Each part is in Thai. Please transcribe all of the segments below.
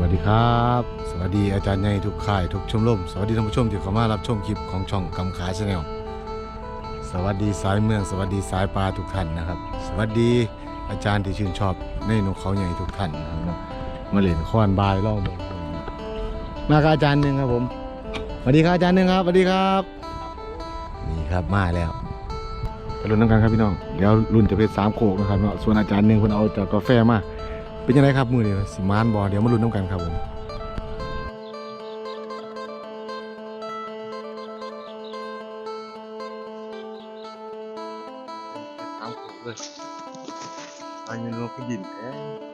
วัสดีครับ สวัสดีอาจารย์ใหญ่ทุกค่ายทุกชมรมสวัสดีท่านผู้ชมที่เข้ามารับชมคลิปของช่องกำขาชาแนลสวัสดีสายเมือง สวัสดีสายปลาทุกท่านนะครับ สวัสดีอาจารย์ที่ชื่นชอบในนกเขาใหญ่ทุกท่านนะครับมาเล่นค้อนบายล่องมากับอาจารย์หนึ่งครับผมสวัสดีครับอาจารย์หนึ่งครับสวัสดีครับนี่ครับมาแล้วไปรุ่นน้ำกันครับพี่น้องเดี๋ยวรุ่นจะเป็นสามโขกนะครับเนาะส่วนอาจารย์หนึ่งคนเอาจากกาแฟมา เป็นยังไงครับมือนี่สิมานบอเดี๋ยวมาลุ้นน้ำกันครับผมตามผมเลยอันนี้เราก็ดินแ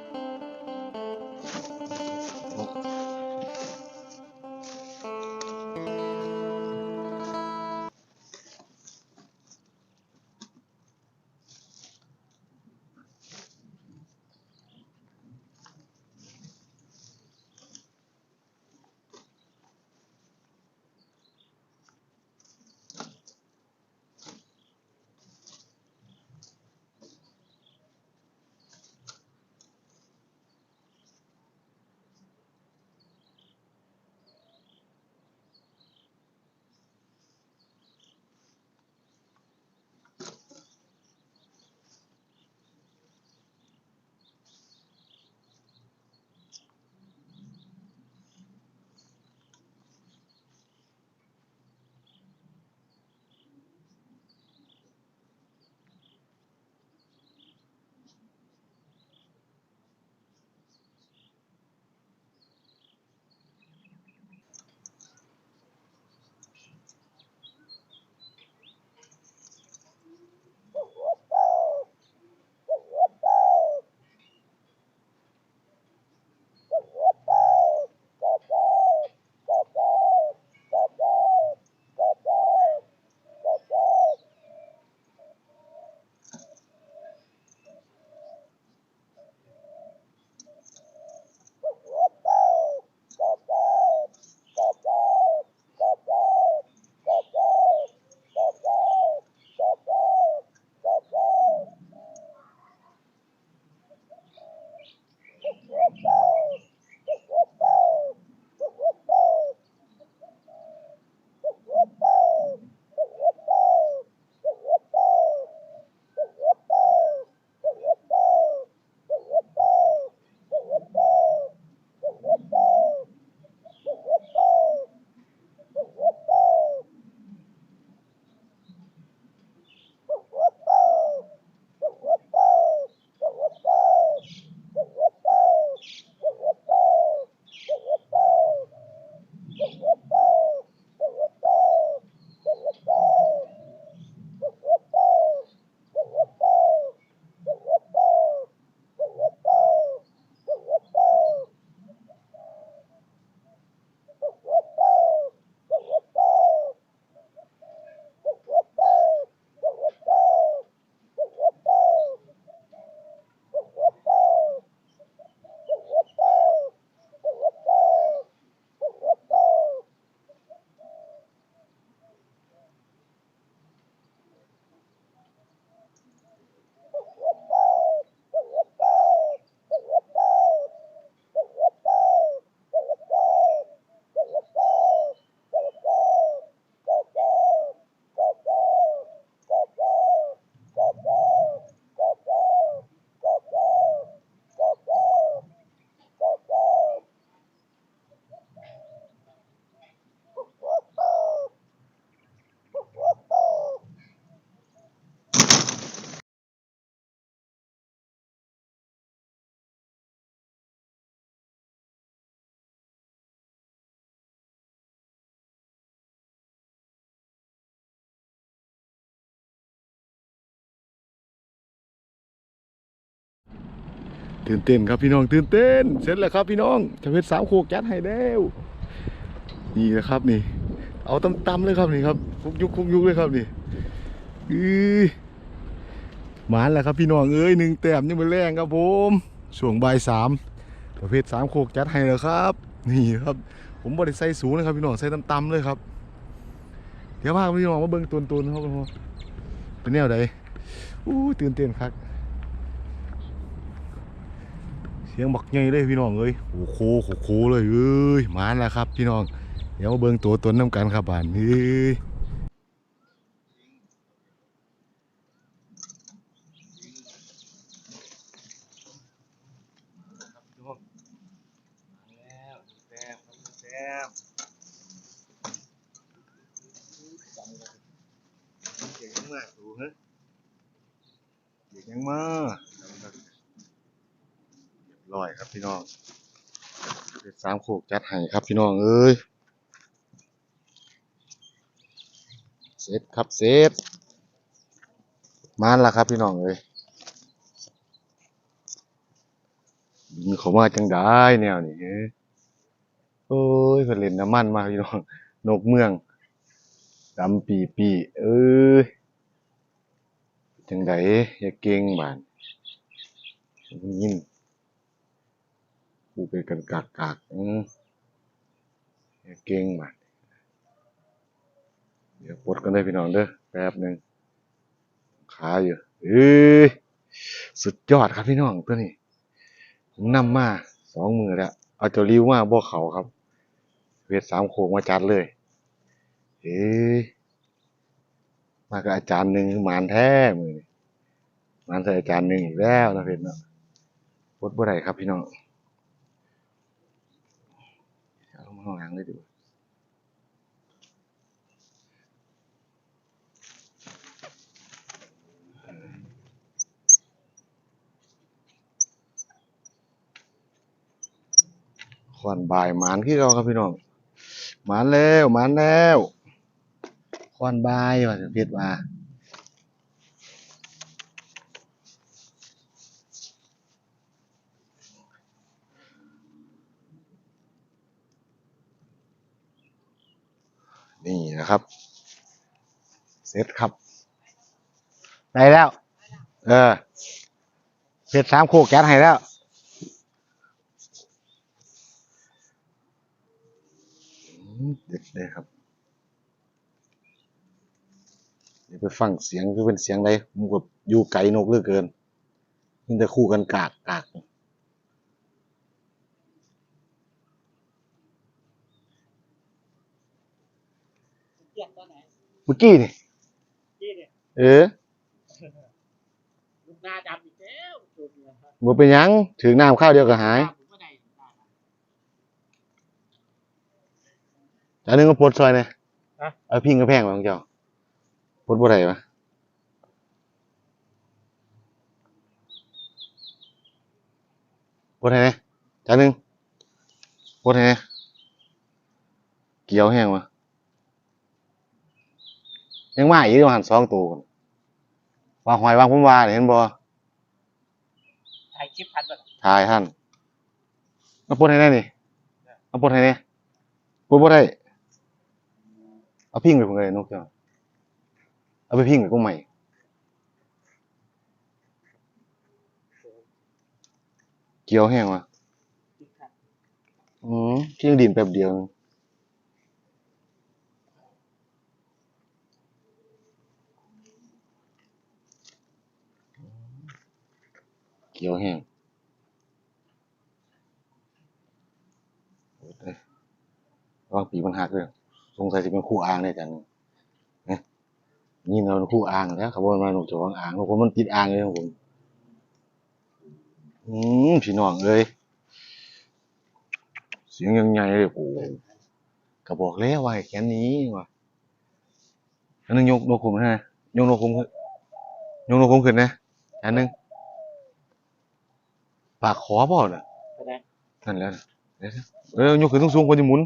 ตื่นเต้นครับพี่น้องตื่นเต้น เสร็จแล้วครับพี่น้องจะเพชรสามโคกจัดให้แล้วนี่นะครับนี่ เอาตำๆเลยครับนี่ครับคุกยุกคุกยุกเลยครับนี่อือหมานแล้วครับพี่น้องเอ้ยหนึ่งแต้มยังไม่แรงครับผมช่วงบ่ายสามประเภทสามโคกจัดให้แล้วครับ นี่ครับ ผมบริใส่สูงนะครับพี่น้องใส่ตำๆเลยครับ เดี๋ยวพาพี่น้องมาเบิ่งตัวๆนะครับผมเป็นแนวใดอู้ตื่นเต้นครับ เสียงบักใหญ่เลยพี่น้องเอ้ยโอ้โหโอ้โหเลยเอ้ยมาแล้วครับ พี่น้อง เดี๋ยวมาเบิ่งตัวตนน้ำกันครับบ้านเฮ้เก่งมากดูฮะเก่งมา ร้อยครับพี่น้องเป็ดสามโขกจัดให้ครับพี่น้องเอ้ยเสร็จครับเสร็จมานละครับพี่น้องเอ้ยยิงเขามาจังได้แนวนี้เอ้ยโอ้ยเพิ่นเล่นน้ำมันมาพี่น้องนกเมืองดำปีปีเอ้ยจังไดอย่าเก่งบานยิน กูเป็นกันกากกากอืมเก่งบานเดี๋ยวปลดกันได้พี่น้องเด้อแป๊บหนึ่งขาอยู่เอ้ยสุดยอดครับพี่น้องตัวนี้ผมนำมาสองมือแล้ว เอาจ้าริ้วมาบ่เขาครับ เวทสามโคงมาจัดเลย เอ้ยมากับอาจารย์หนึ่งหมานแท้มือนี่หมานใส่อาจารย์หนึ่งอีกแล้วนะเพชรเนาะปดบ่ได้ครับพี่น้องเอาลงมา ข้างหลังเลยดีกว่าขวานบ่ายหมานที่เราครับพี่น้องหมานแล้วหมานแล้วขวานบ่ายว่าจะเพชรว่า นี่นะครับ เสร็จครับ ได้แล้ว เออเพชรสามโคกแก๊สให้แล้วอืมเด็ดเลยครับเดี๋ยวไปฟังเสียงคือเป็นเสียงใดมันก็อยู่ไกลนกเหลือเกินมันจะคู่กันกากกากเกียงตอนไหน เมื่อกี้นี่ยี่เนี่ยเออลูกนาดำอีกแล้วจุดเนี่ยครับบ่เป็นหยังถึงน้ำข้าวเดียวก็หายผมก็ได้ลูกนาดจานหนึงก็ปลดซอยเนี่ยฮะ เอาพิงกระแพงมาของเจ้าปลดบ่ได้ปะปลดให้เนี่ยจานหนึงปลดให้เนี่ยเกี่ยวแห้งวะ ยังมาอีกประมาณสองตัวพุ่นวางหอยวางพุ่มวาเนี่ยเห็นบ่ำถ่ายคลิปทันป่ะทายท่านเอาปลดให้ได้นี่เอาปลดให้เนี่ยปลดบ่ได้เอาพิงไปผมเลยนกเจ้าเอาไปพิงกับกุ้งใหม่เกี่ยวแห้งวะคลิปทันอืมเพียงดินแป๊บเดียวนึง เกี่ยวแห้งโอ้ยเอ้ยระวางปีมันหักเลยสงสัยจะเป็นคู่อ่างเลยจันนะนี่เราเป็นคู่อ่างแล้วครับว่ามาหนูจะวางอ่างของผมมันติดอ่างเลยของผมอืมพี่น้องเอ้ยเสียงยังไงเลยโอ้โหก็บอกแล้วว่าแค่นี้ว่ะอันนึงยกนกขุมนะยกนกขุมขึ้นยกนกขุมขึ้นนะอันนึง ปากขอเปล่าน่ะไปไหนนั่นแหล้วน่ะเดี๋ยวๆเออยกขึ้นสูงๆคนจะหมุน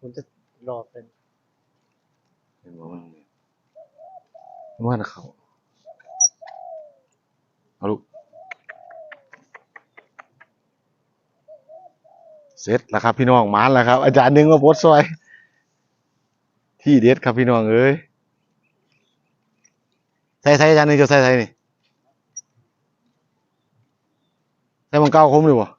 ผมจะรอเป็นเห็นบ่มันมันว่าน่ะเขาเอาลูกเสร็จแล้วครับพี่น้องมานแล้วครับ อาจารย์หนึงมาโพสต์ซอย ที่เด็ดครับพี่น้องเอ้ย ใส่ใส่จานนึงจะใส่ใส่นี่ใส่มังเก้าคมหรือเปล่า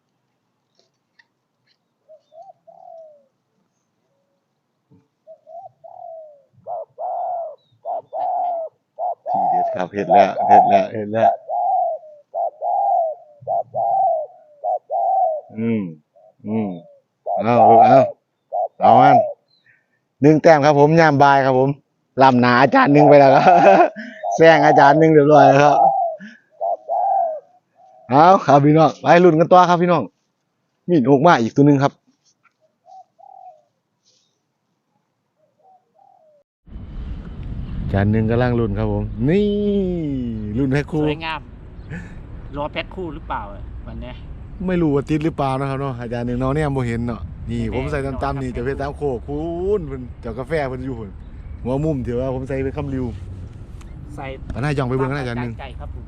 ทีเด็ดครับเห็ดแล้วเห็ดแล้วเห็ดแล้วอืมอืมเอาลูกเอาเอาอันหนึ่งแต้มครับผมยามบายครับผมลำหนาอาจารย์หนึ่งไปแล้วครับ แซงอาจารย์หนึ่งเรียบร้อยแล้วครับเอาครับพี่น้องไปลุ้นกันต่อครับพี่น้องมีนกมาอีกตัวหนึ่งครับอาจารย์หนึ่งกำลังลุ้นครับผม นี่ลุ้นแพ็คสคู่วยงามรอแพ็คคู่หรือเปล่าอะวันเนี้ยไม่รู้ว่าติดหรือเปล่านะครับเนาะอาจารย์หนึ่งเนาะเนี่ยโมเห็นเนาะนี่ผมใส่ตำๆนี่เจะเพชรตามโคกคุณเพิ่นเจ้ากาแฟเพิ่นอยู่พุ่นหัวมุมที่ว่าผมใส่เป็นคำริว ใส่อันน่าย่องไปเบิ่งกันนะอาจารย์หนึ่งใจครับผม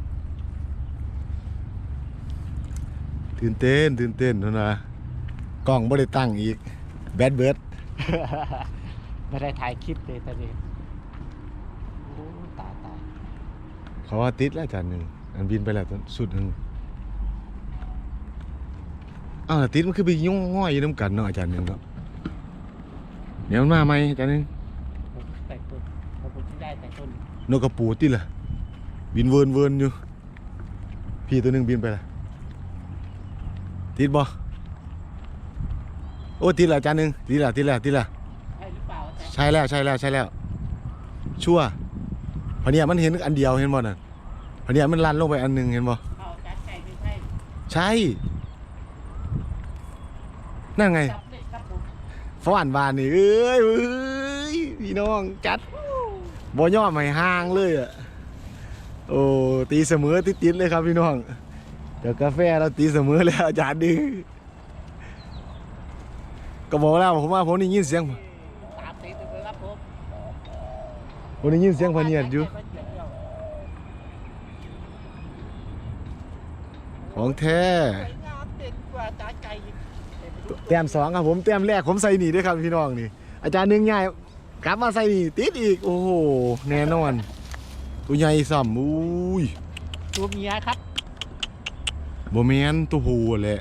ตื่นเต้นตื่นเต้นเท่านะกล้องบ่ได้ตั้งอีกแบดเบิร์ดไม่ได้ถ่ายคลิปเลยตอนนี้โอ้ตายตายเขาว่าติดแล้วอาจารย์หนึ่งอันบินไปแล้วตอนสุดหนึ่งอ้าวแล้วติดมันคือไปย่องง่อยอยู่น้ำกันเนาะอาจารย์หนึ่งเนาะเดี๋ยวมันมาไหมอาจารย์หนึ่งผมแต่ต้ นผมผมที่ได้แต่ต้นนกกระปูติดล่ะบินเวิร์นเวิร์นอยู่ พี่ตัวหนึ่งบินไปละติดบ่โอ้ติดและอาจารย์หนึ่งติดและติดและติดและใช่หรือเปล่าอาจารย์ใช่แล้วใช่แล้วใช่แล้ว ชั่วพอเนี่ยมันเห็นอันเดียวเห็นบ่น่ะพอเนี่ยมันลันลงไปอันหนึงเห็นบ่เอาอาจารย์ใจไม่ใช่ใช่นั่นไงจับเลยครับผมฟอนบานนี่เอ้ยเอ้ยพี่น้องจัด บ่ย่อมให้ห่างเลยอะโอ้ตีเสมอติดๆเลยครับพี่น้องเดี๋ยวกาแฟเราตีเสมอแล้วอาจารย์ดื้อก็บอกแล้วผมว่าผมได้ยินเสียงตามตีไปเลยครับผมผมได้ยินเสียงพะเนียดอยู่ของแท้เด่นกว่าอาจารย์ใจอีกเดี๋ยวไปดูแต้มสองครับผมแต้มแรกผมใส่หนีด้วยครับพี่น้องนี่อาจารย์หนึ่งใหญ่ กลับมาใส่หนีติดอีก โอ้โห แน่นอน ตัวใหญ่ซ้ำอุ้ยตัวเมียครับโบแมนตัวผู้แหละ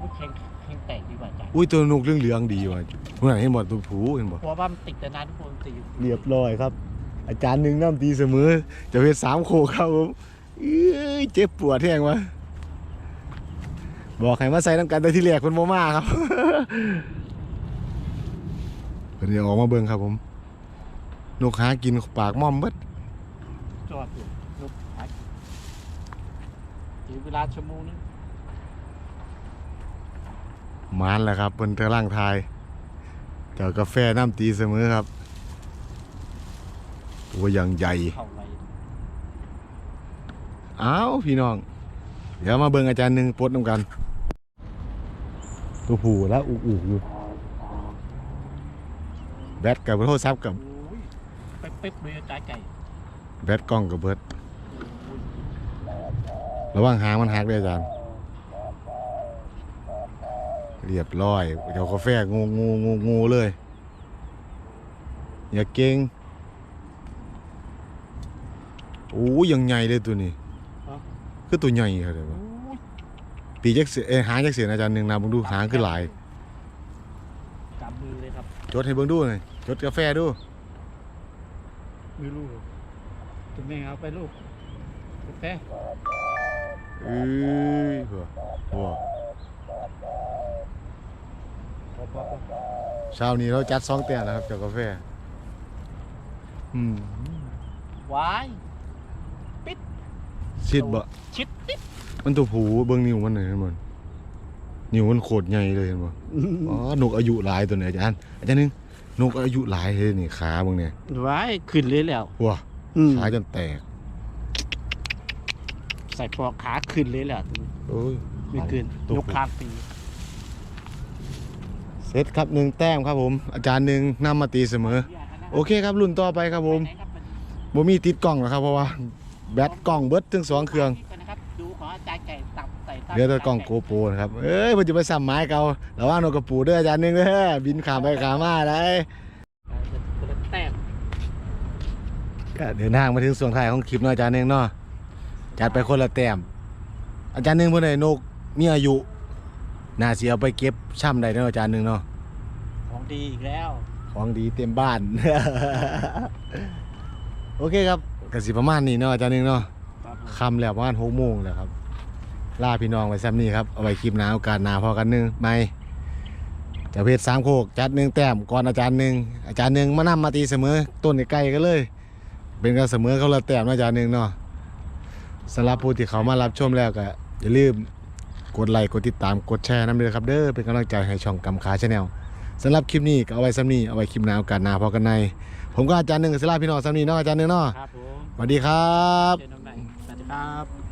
อุ๊ยแข็งแข็งแตกดีกว่าอาจารย์อุ้ยตัวนกเรื่องเหลืองๆดีว่ะคุณเห็นบ่ตัวผู้เห็นบ่เพราะว่ามันติดแต่นานทุกคนตีอยู่เรียบร้อยครับ อาจารย์หนึ่งน้ำตีเสมอ จะเป็นสามโคครับผมเอ้ยเจ็บปวดแห้งวะบอกให้มาใส่น้ำกันแต่ที่แรกคนโมมาครับ เพิ่นจะออกมาเบิ่งครับ ผม นกหากินปากม่อมเบิดจอดอยู่ลุกหายถึงเวลาชั่วโมงนึงมานแหละครับเพิ่นกำลังทายเจ้ากาแฟน้ำตีเสมอครับ ตัวอย่างใหญ่ เข้าไว้อ้าวพี่น้อง เดี๋ยวมาเบิ่งอาจารย์หนึ่งปลดน้ำกัน ตัวผู้แล้วอุกอุกอยู่ แบตกับโทรศัพท์กับโอ้ยเป๊ะเป๊ะเลยอาจารย์ไก่แบตกล้องกับเบิดระวังหางมันหักเลยอาจารย์เรียบร้อยเดี๋ยวกาแฟงูงูงูงูเลย อย่าเก่งโอ้ยยังใหญ่เลยตัวนี้คือตัวใหญ่ครับเดี๋ยวโอ้ว่ายปีจักเสียเอ้ยหางจักเสียอาจารย์หนึ่งนะเบิ่งดูหางคือหลายกำมือเลย ครับจดให้เบิ่งดูหน่อยจดกาแฟดูไม่รู้จะแม่เอาไปลูกกาแฟเอ้ยหัวหัวพอพอพอเช้านี้เราจัดสองแต้มแล้วครับเจ้ากาแฟอืมวายชิดบ่ชิดติดมันตัวผูเบิ่งนิ้วมันหน่อยเห็นบ่ นิ้วมันโคตรใหญ่เลยเห็นบ่อ๋อนกอายุหลายตัวนี้อาจารย์อาจารย์หนึงนกอายุหลายเลยนี่ขาเบิ่งเนี่ยวายขึ้นเลยแล้วว้าขาจนแตก ใส่ปลอกขาขึ้นเลยแหละโอ้ยไม่ขึ้นตัวยกข้างปีเซตครับหนึ่งแต้มครับผม อาจารย์หนึ่งนำมาตีเสมอ โอเคครับรุ่นต่อไปครับผมไปไหนครับบ่มีติดกล้องหรอกครับเพราะว่าแบตกล้องเบิดทั้งสองเครื่องนะครับดูของอาจารย์ไก่ตับใส่ตับ เหลือแต่กล้องโกโปรนะครับ เอ้ยมันจะไปซ้ำไม้เก่าระวังนกกระปูเด้ออาจารย์หนึงเด้อบินขามไปขามมาได้คนละแต้มก็เดินทางมาถึงส่วนท้ายของคลิปเนาะอาจารย์หนึงเนาะจัดไปคนละแต้มอาจารย์หนึงเพิ่นได้นกมีอายุน่าสิเอาไปเก็บช่ำได้เนาะอาจารย์หนึงเนาะของดีอีกแล้ว ของดีเต็มบ้าน โอเคครับก็สิประมาณนี้เนาะอาจารย์หนึงเนาะครับผมค่ำแล้วประมาณ6โมงแล้วครับ ลาพี่น้องไว้ซ้ำนี้ครับ เอาไว้คลิปหน้าโอกาสหน้าพอกันหนึงไหมจะเพชรสามโคกจัดหนึ่งแต้มก่อนอาจารย์หนึ่งอาจารย์หนึ่งมานำมาตีเสมอต้นใกล้ๆกันเลย เป็นกันเสมอเขาละแต้มนะอาจารย์หนึ่งเนาะสำหรับผู้ที่เขามารับชมแล้วก็อย่าลืมกดไลค์กดติดตามกดแชร์น้ำเลยครับเด้อเป็นกำลังใจให้ช่องกำขาชาแนลสำหรับคลิปนี้ก็เอาไว้ซ้ำนี้เอาไว้คลิปหน้าโอกาสหน้าพอกันใน ผมก็อาจารย์หนึ่งกับศิลาพี่น้องซ้ำนี้เนาะอาจารย์หนึ่งเนาะครับผมสวัสดีครับเชิญน้องใหม่สวัสดีครับ